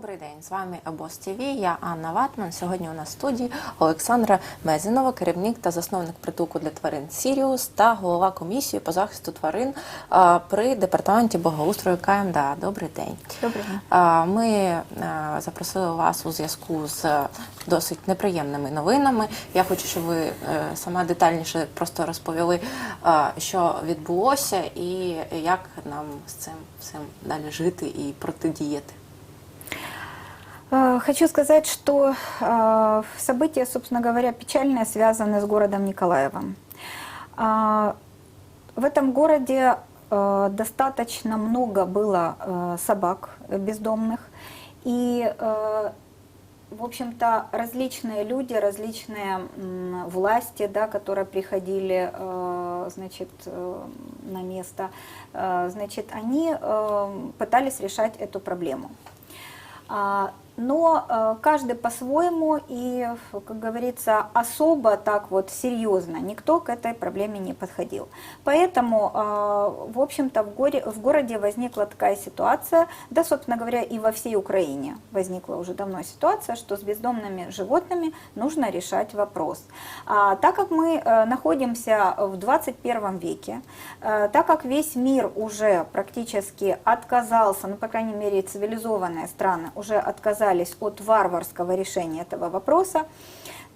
Добрий день, з вами Абос ТВ, я Анна Ватман. Сьогодні у нас в студії Олександра Мезінова, керівник та засновник притулку для тварин Сіріус та голова комісії по захисту тварин при департаменті благоустрою КМДА. Добрий день. Добрий день. Ми запросили вас у зв'язку з досить неприємними новинами. Я хочу, щоб ви е, саме детальніше просто розповіли, що відбулося і як нам з цим всім далі жити і протидіяти. Хочу сказать, что э, события, собственно говоря, печальные, связаны с городом Николаевым. А, В этом городе э, достаточно много было собак бездомных, и, в общем-то, различные люди, различные власти, да, которые приходили, значит, э, на место, значит, они пытались решать эту проблему. Но э, каждый по-своему и, как говорится, особо так вот серьезно никто к этой проблеме не подходил. Поэтому, э, в общем-то, в, горе, в городе возникла такая ситуация, да, собственно говоря, и во всей Украине возникла уже давно ситуация, что с бездомными животными нужно решать вопрос. А, так как мы э, находимся в 21 веке, так как весь мир уже практически отказался, ну, по крайней мере, цивилизованные страны уже отказались от варварского решения этого вопроса,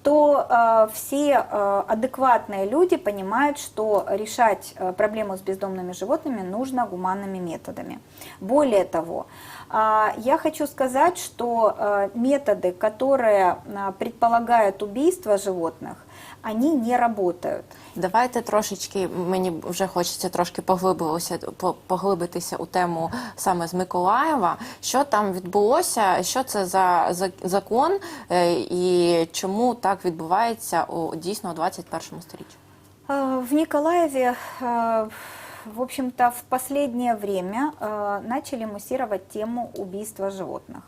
то э, все э, адекватные люди понимают, что решать э, проблему с бездомными животными нужно гуманными методами. Более того, э, я хочу сказать, что э, методы, которые э, предполагают убийство животных, они не работают. Давайте трошечки, мені вже хочеться трошки поглибилося, по- поглибитися у тему саме з Миколаєва. Що там відбулося, що це за, за закон е, і чому так відбувається у дійсно у 21 сторіччі? Э, В Николаеве, э, в общем-то, в последнее время э, начали муссировать тему убийства животных.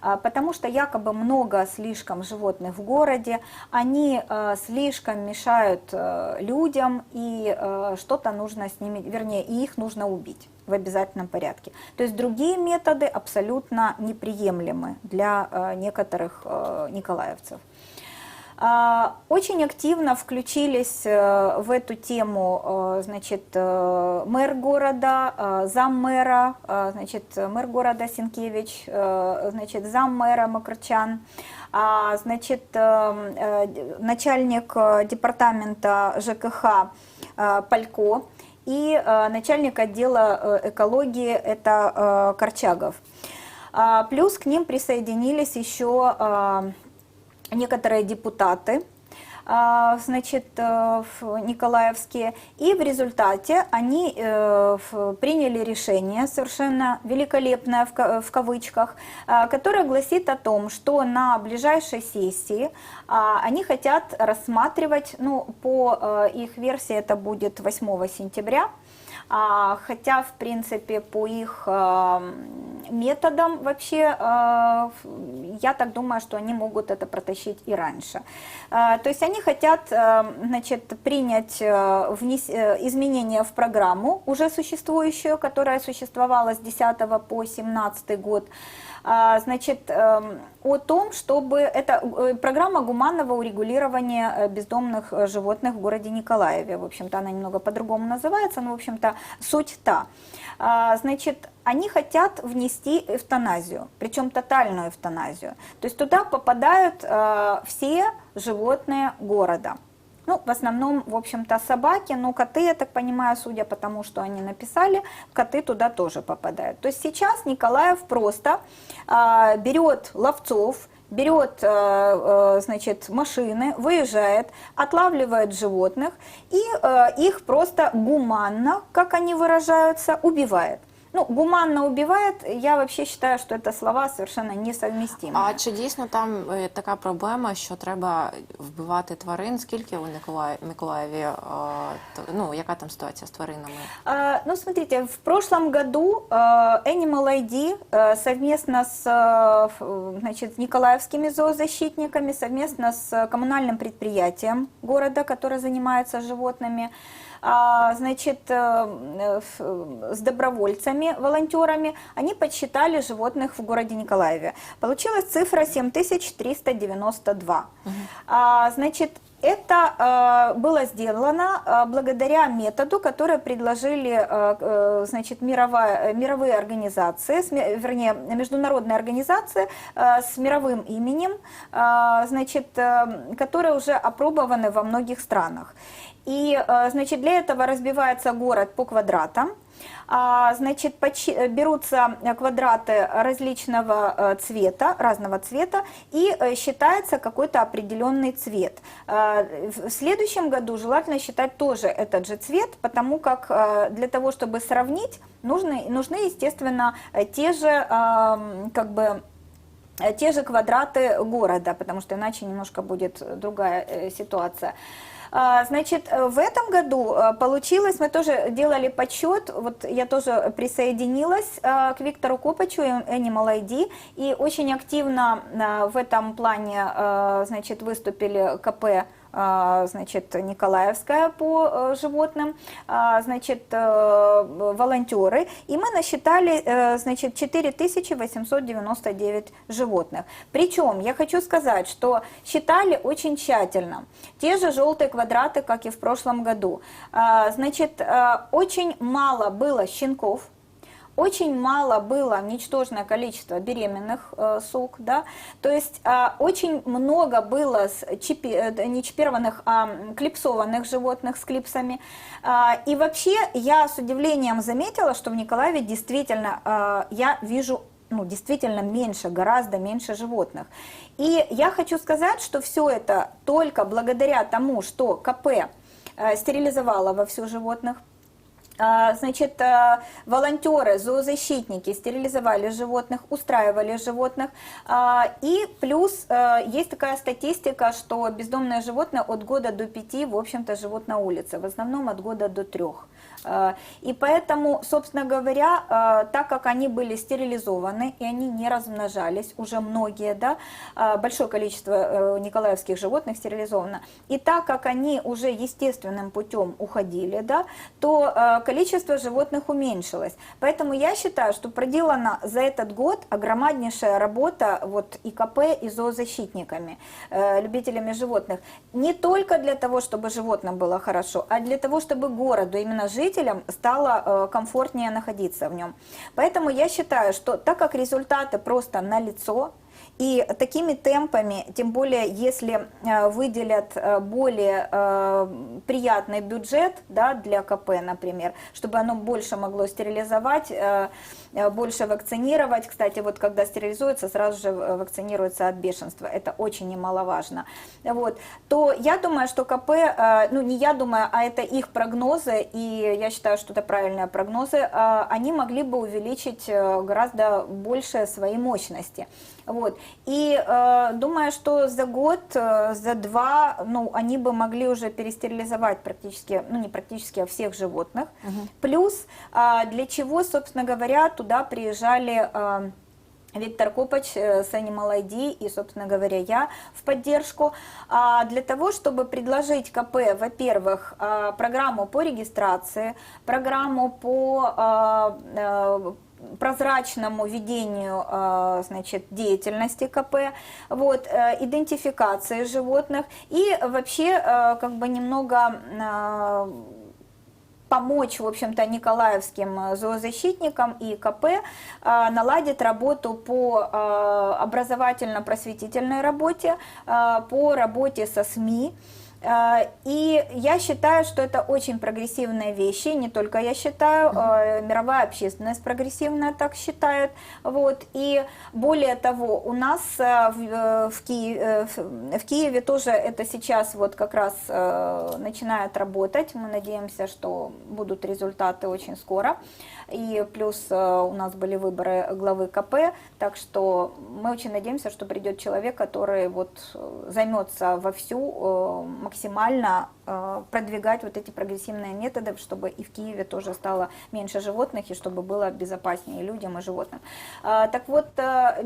А, Потому что якобы много слишком животных в городе, они э, слишком мешают э, людям, и что-то нужно с ними, вернее, и их нужно убить в обязательном порядке. То есть другие методы абсолютно неприемлемы для некоторых николаевцев. А, Очень активно включились э, в эту тему э, значит, э, мэр города, заммэра, э, значит, мэр города Синкевич, значит, заммэра Макарчан, а, значит, начальник департамента ЖКХ Палько и начальник отдела экологии это Корчагов. А, Плюс к ним присоединились еще некоторые депутаты, а, значит, э, в- николаевские, и в результате они э, приняли решение, совершенно великолепное в ка- в кавычках, а, которое гласит о том, что на ближайшей сессии а, они хотят рассматривать, ну, по э, их версии это будет 8 сентября, хотя, в принципе, по их э, методам вообще, э, я так думаю, что они могут это протащить и раньше. Э, То есть они хотят, значит, принять изменения в программу, уже существующую, которая существовала с 10 по 17 год, а, значит, эм, о том, чтобы это э, программа гуманного урегулирования э, бездомных э, животных в городе Николаеве. В общем-то, она немного по-другому называется, но, в общем-то, суть та. А, Значит, они хотят внести эвтаназию, причем тотальную эвтаназию. То есть туда попадают все животные города. Ну, в основном, в общем-то, собаки, но коты, я так понимаю, судя по тому, что они написали, коты туда тоже попадают. То есть сейчас Николаев просто а, берет ловцов, берет, э, э, значит, машины, выезжает, отлавливает животных и э, их просто гуманно, как они выражаются, убивает. Ну, гуманно убивает, я вообще считаю, что это слова совершенно несовместимые. А чи дійсно там е, така проблема, що треба вбивати тварин? Скільки у Миколаї- Миколаєві? е, т- Ну яка там ситуація з тваринами? А, Ну, смотрите, в прошлом году э, Animal ID э, совместно с э, ф- значит, николаевскими зоозащитниками, совместно с коммунальным предприятием города, которое занимается животными, а, значит, э, э, ф- с добровольцами, волонтерами, они подсчитали животных в городе Николаеве. Получилась цифра 7392. А, значит, это э, было сделано э, благодаря методу, который предложили э, э, значит, мировая, мировые организации, с вернее, международные организации э, с мировым именем, э, значит, э, которые уже опробованы во многих странах. И, э, значит, для этого разбивается город по квадратам. А, Значит, э, берутся квадраты различного э, цвета, разного цвета, и считается какой-то определенный цвет. А, В следующем году желательно считать тоже этот же цвет, потому как для того, чтобы сравнить, нужны, нужны естественно, те же, как бы, те же квадраты города, потому что иначе немножко будет другая ситуация. А, Значит, э, в этом году э, получилось, мы тоже делали подсчет, вот я тоже присоединилась э, к Виктору Копачу и Animal ID, и очень активно в этом плане, значит, выступили КП значит, Николаевская по э, животным, а, значит, э, волонтеры, и мы насчитали, э, значит, 4899 животных. Причем, я хочу сказать, что считали очень тщательно. Те же желтые квадраты, как и в прошлом году. А, Значит, очень мало было щенков, очень мало было, ничтожное количество беременных э, сук, да, то есть э, очень много было с чипи, э, не чипированных, а клипсованных животных с клипсами. А, и вообще я с удивлением заметила, что в Николаеве действительно э, я вижу ну, действительно меньше, гораздо меньше животных. И я хочу сказать, что все это только благодаря тому, что КП э, стерилизовала вовсю животных, а, Значит, э, волонтеры, зоозащитники стерилизовали животных, устраивали животных. А, И плюс есть такая статистика, что бездомные животные от года до пяти, в общем-то, живут на улице, в основном от года до трех. Э, И поэтому, собственно говоря, э, так как они были стерилизованы и они не размножались, уже многие, да, э, большое количество николаевских животных стерилизовано, и так как они уже естественным путем уходили, да, то количество животных уменьшилось. Поэтому я считаю, что проделана за этот год огромнейшая работа вот и КП, и зоозащитниками, любителями животных. Не только для того, чтобы животным было хорошо, а для того, чтобы городу, именно жителям, стало э, комфортнее находиться в нем. Поэтому я считаю, что так как результаты просто налицо, и такими темпами, тем более если э, выделят э, более приятный бюджет да, для КП, например, чтобы оно больше могло стерилизовать, больше вакцинировать. Кстати, вот когда стерилизуется, сразу же э, вакцинируется от бешенства. Это очень немаловажно. Вот. То я думаю, что КП, э, ну не я думаю, а это их прогнозы, и я считаю, что это правильные прогнозы, э, они могли бы увеличить э, гораздо больше свои мощности. Вот. И э, думаю, что за год, э, за два, ну, они бы могли уже перестерилизовать практически, ну, не практически, а всех животных. Плюс, э, для чего, собственно говоря, туда приезжали... э, Виктор Копач э, с Animal ID и, собственно говоря, я в поддержку, а, для того, чтобы предложить КП, во-первых, а, программу по регистрации, программу по а, э, прозрачному ведению значит, деятельности КП, вот, э, идентификации животных и вообще как бы немного помочь, в общем-то, николаевским э, зоозащитникам и КП э, наладить работу по э, образовательно-просветительной работе, по работе со СМИ. Э, И я считаю, что это очень прогрессивные вещи, не только я считаю, э, мировая общественность прогрессивная так считает. Вот. И более того, у нас э, в, э, в, Ки- э, в- Киеве тоже это сейчас вот как раз начинает работать. Мы надеемся, что будут результаты очень скоро. И плюс э, у нас были выборы главы КП, так что мы очень надеемся, что придет человек, который вот э, займется вовсю э, максимально продвигать вот эти прогрессивные методы, чтобы и в Киеве тоже стало меньше животных, и чтобы было безопаснее людям, и животным. А, Так вот, э,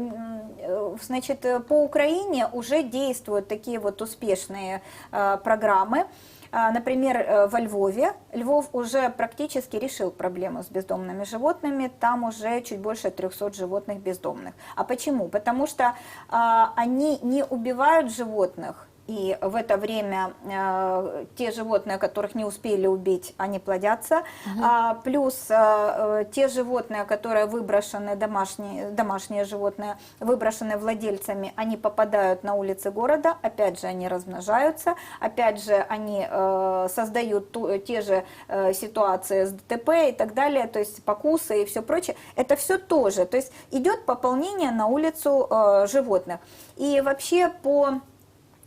э, значит, э, по Украине уже действуют такие вот успешные э, программы. А, Например, э, во Львове. Львов уже практически решил проблему с бездомными животными. Там уже чуть больше 300 животных бездомных. А почему? Потому что а, они не убивают животных. И в это время э, те животные, которых не успели убить, они плодятся. А, плюс э, э, те животные, которые выброшены, домашние, домашние животные, выброшены владельцами, они попадают на улицы города, опять же они размножаются, опять же они э, создают ту- те же э, ситуации с ДТП и так далее, то есть покусы и все прочее. Это все тоже, то есть идет пополнение на улицу э, животных. И вообще по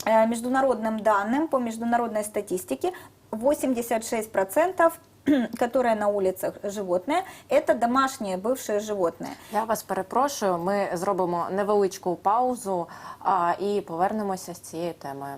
международным данным, по международной статистике, 86% которые на улицах животные, это домашние бывшие животные. Я вас перепрошую. Ми зробимо невеличку паузу а, і повернемося з цією темою.